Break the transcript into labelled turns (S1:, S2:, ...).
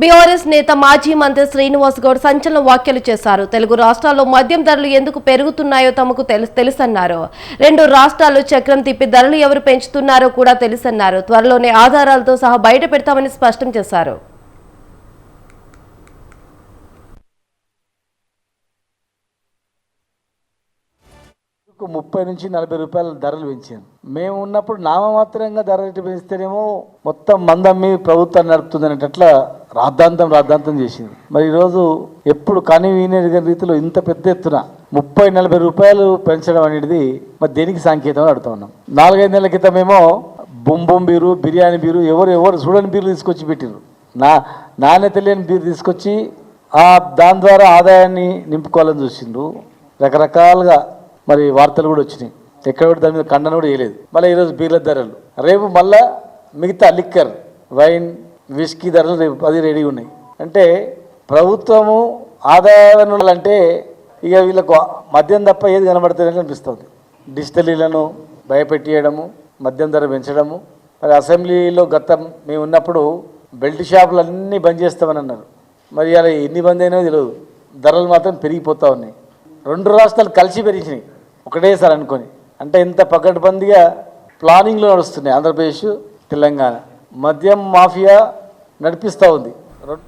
S1: BRS నేత మాజీ మంత్రి శ్రీనివాస్ గౌడ్ సంచలన వ్యాఖ్యలు చేశారు. తెలుగు రాష్ట్రాల్లో మద్యం ధరలు ఎందుకు పెరుగుతున్నాయో తమకు తెలుసు తెలుసన్నారు. రెండు రాష్ట్రాల్లో చక్రం తిప్పి ధరలు ఎవరు పెంచుతున్నారో కూడా తెలుసన్నారు. త్వరలోనే ఆధారాలతో సహా బయట పెడతామని స్పష్టం చేశారు.
S2: ముప్పై నుంచి నలభై రూపాయల ధరలు పెంచాను మేము ఉన్నప్పుడు నామమాత్రంగా ధర రేటు పెంచితేనేమో మొత్తం మందమ్మి ప్రభుత్వం నడుపుతుంది అనేటట్ల రాద్ధాంతం రాద్ధాంతం చేసింది. మరి ఈరోజు ఎప్పుడు కని రీతిలో ఇంత పెద్ద ఎత్తున ముప్పై నలభై రూపాయలు పెంచడం అనేది మరి దేనికి సంకేతం అడుగుతా ఉన్నాం. నాలుగైదు నెలల క్రితమేమో బొంబొం బీరు బిర్యానీ బీరు ఎవరు ఎవరు చూడని బీర్లు తీసుకొచ్చి పెట్టిర్రు. నా నాణ్యత లేని బీరు తీసుకొచ్చి ఆ దాని ద్వారా ఆదాయాన్ని నింపుకోవాలని చూసిండ్రు. రకరకాలుగా మరి వార్తలు కూడా వచ్చినాయి. ఎక్కడ కూడా దాని మీద ఖండన కూడా వేయలేదు. మళ్ళీ ఈరోజు బీర్ల ధరలు. రేపు మళ్ళా మిగతా లిక్కర్ వైన్ విస్కీ ధరలు రేపు అది రెడీ ఉన్నాయి. అంటే ప్రభుత్వము ఆదాయ అంటే ఇక వీళ్ళకు మద్యం తప్ప ఏది కనబడుతుందని అనిపిస్తుంది. డిజిటలీలను భయపెట్టేయడము మద్యం ధర పెంచడము మరి అసెంబ్లీలో గతం మేము ఉన్నప్పుడు బెల్ట్ షాపులు అన్నీ బంద్ చేస్తామని అన్నారు. మరి అలా ఎన్ని బంద్ అయినా తెలియదు ధరలు మాత్రం పెరిగిపోతూ ఉన్నాయి. రెండు రాష్ట్రాలు కలిసి పెరిగినాయి. ఒకటేసారి అనుకొని. అంటే ఇంత పకడ్బందీగా ప్లానింగ్లో నడుస్తున్నాయి. ఆంధ్రప్రదేశ్ తెలంగాణ. మద్యం మాఫియా నడిపిస్తూ ఉంది.